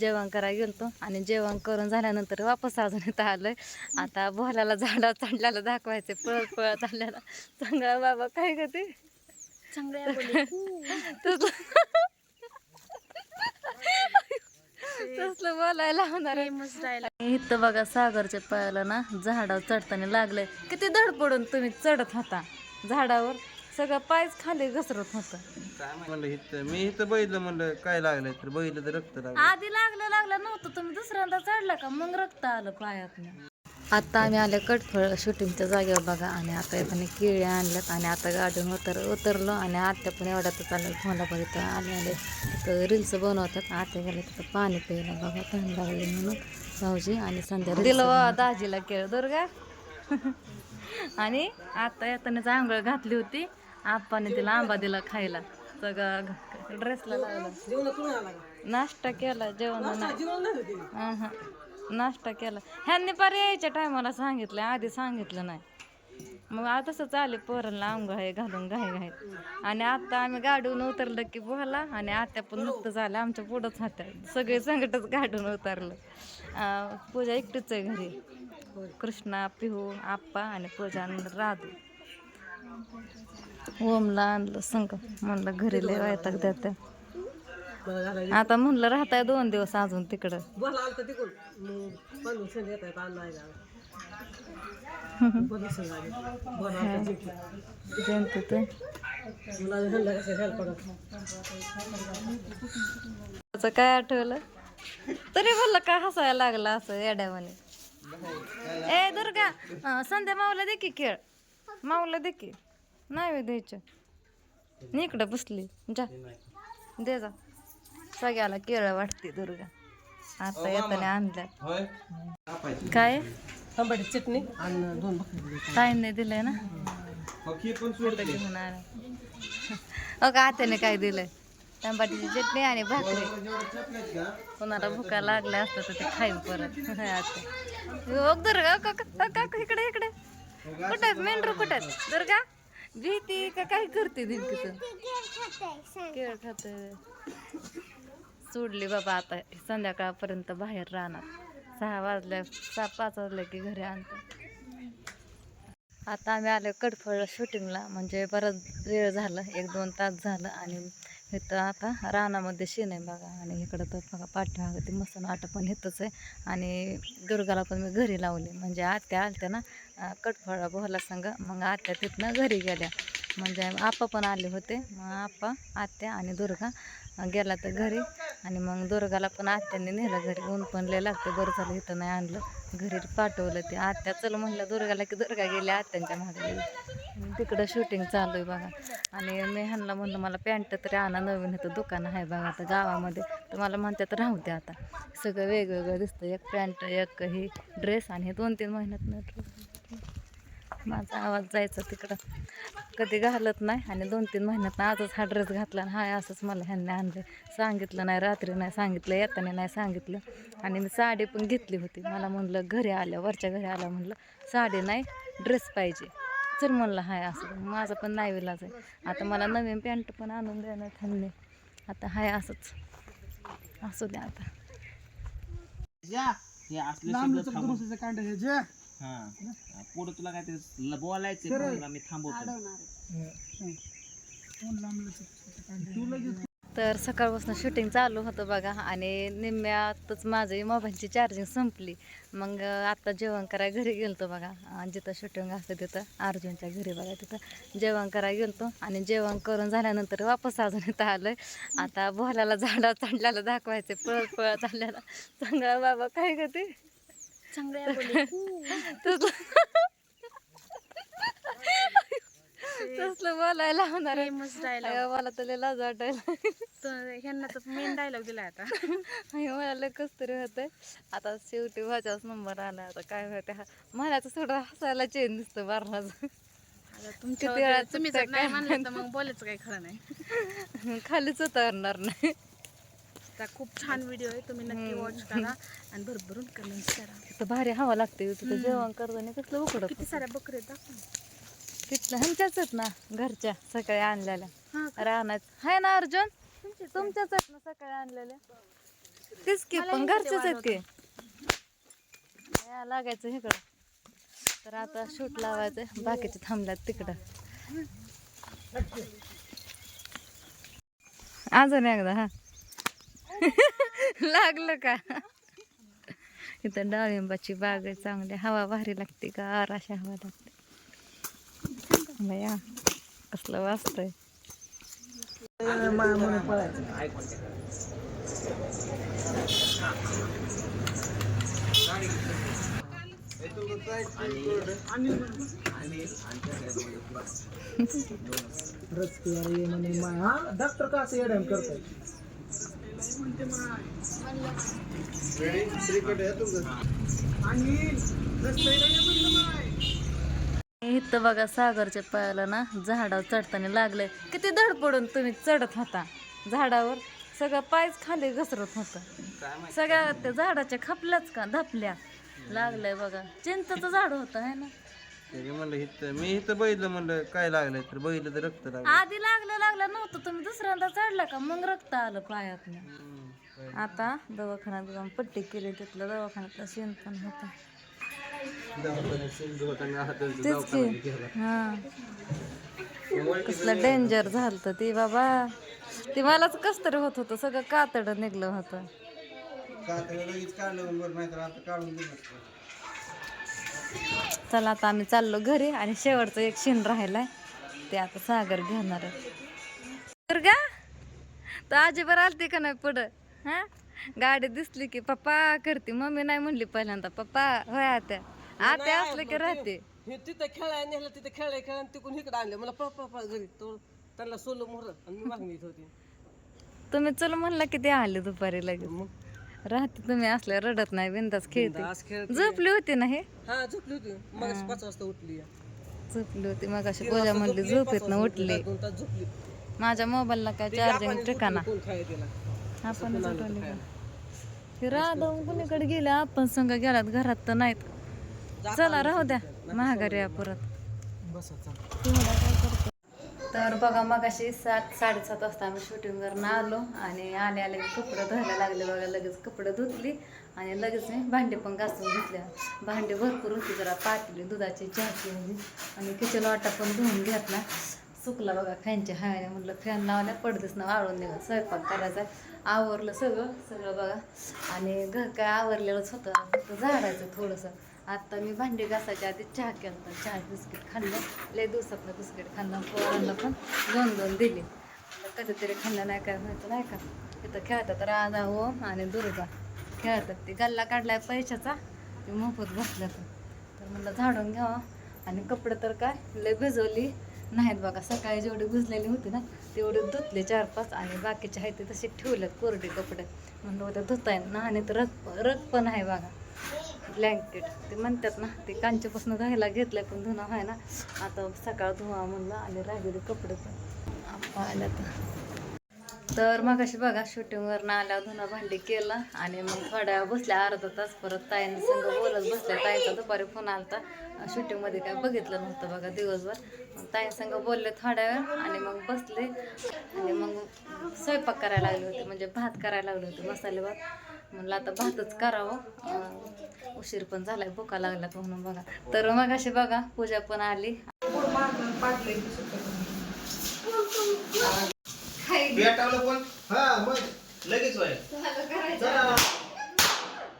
जेवण करायला गेलतो आणि जेवण करून झाल्यानंतर वापस अजून इथं आलोय. आता बोलायला झाडा चढल्याला दाखवायचे पळत पळत आल्याला. चांगला बाबा काय ग ते? तसलं तसलं बोलायला होणार आहे. फेमस डायलॉग इथं बघा सागरच्या पायाला ना झाडावर चढताना लागलंय. किती धड पडून तुम्ही चढत होता. झाडावर सगळं पायच खाली घसरत होतं. काय म्हणलं इथं मी इथं बघितलं म्हणलं काय लागलंय तर बघितलं तर रक्त लागलं. आधी लागलं लागलं नव्हतं. तुम्ही दुसऱ्यांदा चढला का? मग रक्त आलं पायात आता आम्ही आले कटफळ शूटिंगच्या जागेवर बघा. आणि आता येताना केळी आणल्यात. आणि आता गाडीवर उतर उतरलो. आणि आत्या पण एवढ्यातच आलं मला बघ इथं आले आले. तर रील्स बनवतात. आत्या गेले तिथं पाणी प्यायला बघा. तहान लागली म्हणून. भाऊजी आणि संध्या दिलं दाजीला केळ दुर्गा आणि आता येतानाच आंघोळ घातली होती. आप्पाने तिला आंबा दिला खायला. सगळं ड्रेसला लावला. नाश्ता केला जेवण. नाश्ता केला. ह्यांनी पार यायच्या टायमाला सांगितलं आधी सांगितलं नाही. मग आता तसंच आले पोरांना आंघोळ आहे घालून घाई घाई आणि आता आम्ही गाडून उतरलं की बोला आणि आत्या पण नुकतं झालं आमच्या पुढंच होत्या. सगळे संकटच गाडून उतरलं. पूजा एकटीच आहे घरी. कृष्णा पिहू आप्पा आणि पूजा आणि राधू. ओमला आणलं संग म्हणलं घरी लय वैताग देत्या. आता म्हणलं राहताय दोन दिवस अजून तिकडं. जयंती काय आठवलं? तरी बोललं काय हसायला लागला असं येड्यावाने. ए दुर्गा संध्या माऊला दे की खेळ. माऊला दे की. नाही द्यायचं. इकडं बसली. जा. दे जा. सगळ्याला केळं वाटते दुर्गा. आता येताना आणल्या काय? तांबडी चटणी. आणि दोन भाकरी ताईंने दिलंय ना? मग हे अ का आत्याने काय दिलंय? टमाटीची चटणी आणि भाकरी. कोणाला भुका लागल्या असतं तर ते खाईल परत. आता. दुर्गा इकडे इकडे. कुठे आहेत? मेंढरू कुठे आहेत? दुर्गा? भीती का काय करते दिलकीचं केळ खात सोडली बाबा आता संध्याकाळपर्यंत बाहेर राहणार. सहा वाजल्या सहा पाच वाजल्या की घरी आणतात आता आम्ही आलो कडफळ शूटिंगला म्हणजे बराच वेळ झालं एक दोन तास झालं आणि इथं आता रानामध्ये शेण आहे बघा. आणि इकडं तर बघा पाठीमागं ते मसन आटा पण इथंच आहे. आणि दुर्गाला पण मी घरी लावली. म्हणजे आत्या आलत्या ना अं, कडफळा बोहला संग. मग आत्या तिथनं घरी गेल्या. म्हणजे आप्पा पण आले होते. मग आप्पा आत्या आणि दुर्गा गेला तर घरी. आणि मग दुर्गाला पण आत्याने नेलं घरी. ऊन पण लय लागतं. बरं झालं इथं नाही आणलं. घरी पाठवलं ते. आत्या चल म्हणलं दुर्गाला की दुर्गा गेल्या आत्यांच्या मागे. तिकडं शूटिंग चालू आहे बघा. आणि मी ह्यांना म्हणलं मला पॅन्ट तरी आणा. नवीन इथं दुकान आहे बघा आता गावामध्ये. तर मला म्हणतात राहू द्या आता. सगळं वेगवेगळं दिसतं. एक पॅन्ट एक ही ड्रेस आणि हे दोन तीन महिन्यात माझा आवाज जायचा तिकडं. कधी घालत नाही आणि दोन तीन महिन्यात आजच हा ड्रेस घातला आणि हाय असंच मला ह्यांनी आणले. सांगितलं नाही रात्री नाही सांगितलं येताना नाही सांगितलं. आणि मी साडी पण घेतली होती. मला म्हणलं घरी आल्या वरच्या घरी आल्या म्हणलं साडी नाही ड्रेस पाहिजे. चल म्हणलं हाय असं. माझं पण नाही विलाज आहे. आता मला नवीन पॅन्ट पण आणून देणार ह्यांनी. आता हाय असंच. असू द्या आता. कांड हे. पुढे तुला काय ते बोलायचं म्हणून मी थांबवतो. तर सकाळपासून शूटिंग चालू होतं बघा आणि निम्म्यातच माझी मोबाईलची चार्जिंग संपली. मग आता जेवण करायला घरी गेलतो बघा. आणि जिथं शूटिंग असतं तिथं अर्जुनच्या घरी बघा तिथं जेवण करायला गेलतो. आणि जेवण करून झाल्यानंतर वापस अजून इथं आलोय. आता बोलायला झाडा चढल्याला दाखवायचे पळत पळत आल्याला चांगला बाबा काय ग ते? चांगल्या तसलं. तसलं बोलायला होणार. फेमस डायलॉग मला तर लय लाज वाटायला. ह्यांना तर मेन डायलॉग दिलाय आता. आणि मला लय कस तरी होतंय. आता शेवटी माझ्याच नंबर आला आता काय होते म्हणायचं थोडं हसायला चेन दिसतं किती तुमच्या तुम्ही जर नाही म्हणलं तर मग बोलायचं काही खरं नाही. खालीच उतरणार नाही. आता खूप छान व्हिडिओ आहे. तुम्ही नक्की वॉच करा आणि भरभरून कमेंट्स करा. तिथं भारी हवा लागते. तिथं जेवण करताना कसलं उकडत किती साऱ्या बकरे आहेत दाखव. तिथलं ह्यांच्याच आहेत ना घरच्या सकाळी आणलेल्या. रानात. हाय ना अर्जुन? तुमच्याच आहेत. ना सकाळी आणलेल्या? तेच की पण घरचेच आहेत की. या लागायचं इकडं. तर आता शूट लावायचं. बाकीचे थांबल्यात तिकडं. अजून एकदा हा. लागलं का इथं डाळिंबाची बाग आहे चांगली हवा भारी लागते गार अशी हवा लागते बया कसलं वाचतंय डॉक्टर का असं एडम करतोय इथं बघा सागरच्या पायाला ना झाडावर चढताना लागलंय. किती धडपडून तुम्ही चढत होता. झाडावर सगळं पायच खाली घसरत होता. सगळ्या त्या झाडाच्या खपल्याच का धपल्या. लागलंय बघा. चिंताचं झाड होतं है ना? तरी म्हणलं इथं मी इथं बघितलं म्हणलं काय लागलंय तर बघितलं तर रक्त लागलं. आधी लागलं लागलं नव्हतं. तुम्ही दुसऱ्यांदा चढला का? मग रक्त आलं पायात आता दवाखान्यात जाऊन पट्टी केली तिथलं दवाखान्यातलं शेण पण होतं. तेच की. हा. कसलं डेंजर झालं ते बाबा. ते मलाच कस तरी होत होतं. सगळं कातड निघलं होतं. लगेच काढलं बरं नाही तर आता काढून दिलं चला आता आम्ही चाललो घरी आणि शेवटचं एक शिन राहिलाय. ते आता सागर घेणार आहे. तर का तर आजीबर आलती का नाही पुढं? हा? गाडी दिसली की पप्पा करते मम्मी नाही म्हणली पहिल्यांदा. पप्पा होय आत्या. आत्या असलं की राहते. हे तिथं खेळायला नेलं तिथं खेळाय खेळा तिकडून इकडे आणले. मला पळ घरी. तो त्यांना सोलो मोहर आणि मी मागणी होती. तुम्ही चल म्हणला की ते आले दुपारी लगेच. राहते तुम्ही असल्या रडत नाही बिंदास खेळते. झोपली होती ना हे? हा झोपली होती. मग पाच वाजता उठली. झोपली होती मग अशी पूजा म्हणली झोपेत ना उठली. दोन तास झोपली. माझ्या मोबाईलला काय चार्जिंग ठिकाणा? कोण खाय तिला आपण का हे राधा कुणीकडे गेल्या आपण संग गेलात घरात तर नाहीत. चला राहू द्या. महागारी या परत. बसा चाल. तर बघा मग अशी सात साडेसात वाजता आम्ही शूटिंगवरून आलो आणि आले आले कपडं धुवायला लागले बघा लगेच कपडे धुतली आणि लगेच मी भांडे पण घासून घेतल्या. भांडे भरपूर होती जरा पातली दुधाची चहाची होती आणि किचन वाटा पण धुवून घेतला. सुकला बघा फॅनच्या हायने म्हटलं फॅन लावल्या पडदेच ना वाळून निघा स्वयंपाक करायचा आवरलं सगळं सगळं बघा. आणि घर काय आवरलेलंच होतं फक्त झाडायचं थोडंसं. आता मी भांडी घासायच्या आधी चहा केला चहा बिस्किट खाल्लं. लय दिवसातलं बिस्किट खाल्लं. पोरांना पण दोन दोन दिली. कधीतरी खाल्लं नाही काय माहिती नाही का? इथं खेळतात राजा ओम आणि दुर्गा. खेळतात ते. गल्ला काढलाय पैशाचा. ते मोफत बसल्या तर म्हणलं झाडून घ्यावा. आणि कपडे तर काय लय भिजवली. नाहीत बघा सकाळी जेवढी भिजलेली होती ना तेवढे धुतले चार पाच. आणि बाकीचे आहेत ते तसे ठेवलेत कोरडे कपडे. म्हणलं होते धुता येईल ना आणि तर रग रग पण आहे बघा. ब्लँकेट. ते म्हणतात ना ते कांच्यापासून धुवायला घेतलंय पण धुणं आहे ना. आता सकाळ धुवा म्हणलं आणि राहिलेले कपडे पण. आल्या तर. तर मग अशी बघा शूटिंगवरनं आल्यावर धुणं भांडी केलं आणि मग थोड्या बसल्या अर्धा तास परत ताईंनी संग बोलत बसल्या. ताईचा दुपारी फोन आलता. शूटिंगमध्ये काय बघितलं नव्हतं बघा दिवसभर. मग ताई संग बोलले थोड्या वेळ आणि मग बसले. आणि मग स्वयंपाक करायला लागले होते म्हणजे भात करायला लागले होते मसाले भात म्हणलं आता भातच करावं. उशीर पण झालाय भुका लागल्यात म्हणून बघा. तर मग अशी बघा पूजा पण आली. भेटावलं पण? हा मग. लगेच होय.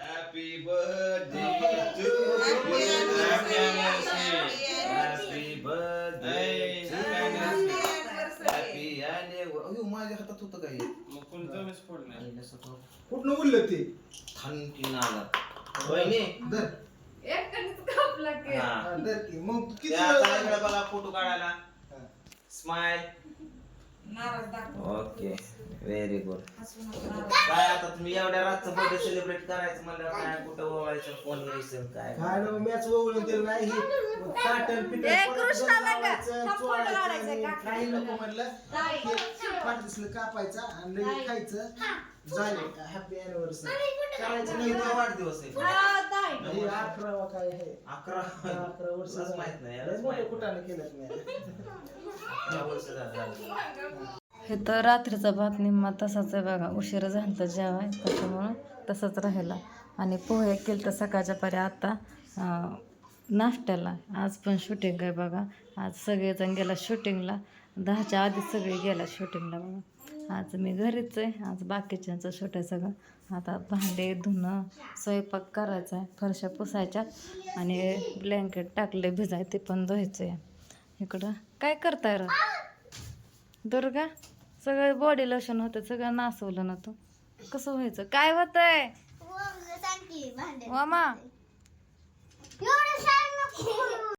Happy birthday to happy birthday happy अयो माझ्या हातात होतं काय कुठनं बोललं ते? थांबून आला वहिनी. दर हा. दर की. मग तू किती त्या वेळ आता इकडे बघा फोटो काढायला. स्माइल. ओके व्हेरी गुड काय आता तुम्ही एवढ्या रातचं बर्थडे सेलिब्रेट करायचं म्हणल्यावर काय कुठं ओवायचं फोन यायचं काय? काय मॅच वळून दिलं नाही काटन काही लोक म्हणलं. कापायचा आणि खायचं. झाले हॅपी अॅनिव्हर्सरी करायचं नाही कितवा वाढदिवस आहे. हे अकरावा काय आहे अकरा अकरा वर्ष माहीत नाही यालाच मोठं माहीत कुठाने केलं मी. अकरा वर्ष झालं हे तर रात्रीचा भात निम्मा तसाच आहे बघा. उशीर झाला तर जेवाय त्याच्यामुळं तसंच राहिला. आणि पोहे केलं तर सकाळच्या परी आता अं, नाश्त्याला. आज पण शूटिंग आहे बघा. आज सगळेजण गेला शूटिंगला दहाच्या आधी सगळे गेला शूटिंगला बघा. आज मी घरीच आहे. आज बाकीच्यांचं आहे सगळं. आता भांडे धुणं स्वयंपाक करायचा आहे. फरशा पुसायच्या आणि ब्लँकेट टाकले भिजाय ते पण धुवायचं आहे. इकडं काय करताय र? दुर्गा सगळं बॉडी लोशन होतं सगळं नासवलं ना तू. कसं व्हायचं? काय होतंय मामा